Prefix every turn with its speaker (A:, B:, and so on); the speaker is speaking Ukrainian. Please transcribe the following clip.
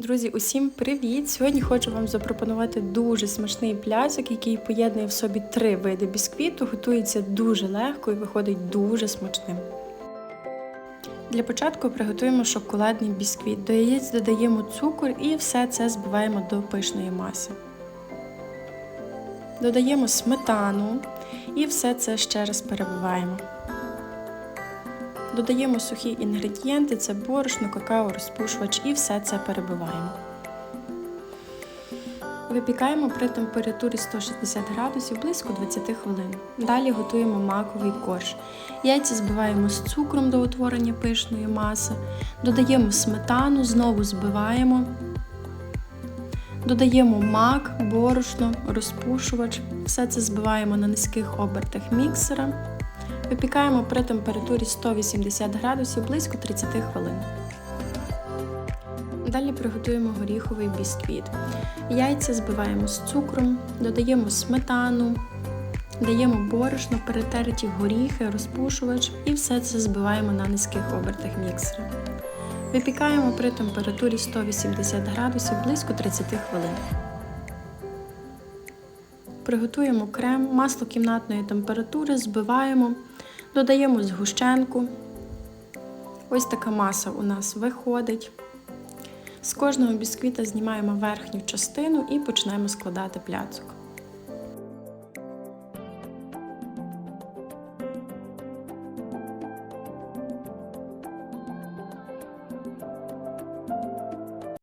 A: Друзі, усім привіт! Сьогодні хочу вам запропонувати дуже смачний пляцок, який поєднує в собі три види бісквіту, готується дуже легко і виходить дуже смачним. Для початку приготуємо шоколадний бісквіт. До яєць додаємо цукор і все це збиваємо до пишної маси. Додаємо сметану і все це ще раз перебиваємо. Додаємо сухі інгредієнти, це борошно, какао, розпушувач і все це перебиваємо. Випікаємо при температурі 160 градусів близько 20 хвилин. Далі готуємо маковий корж. Яйця збиваємо з цукром до утворення пишної маси, додаємо сметану, знову збиваємо. Додаємо мак, борошно, розпушувач. Все це збиваємо на низьких обертах міксера. Випікаємо при температурі 180 градусів близько 30 хвилин. Далі приготуємо горіховий бісквіт. Яйця збиваємо з цукром, додаємо сметану, даємо борошно, перетерті горіхи, розпушувач і все це збиваємо на низьких обертах міксера. Випікаємо при температурі 180 градусів близько 30 хвилин. Приготуємо крем, масло кімнатної температури, збиваємо, додаємо згущенку. Ось така маса у нас виходить. З кожного бісквіта знімаємо верхню частину і починаємо складати пляцок.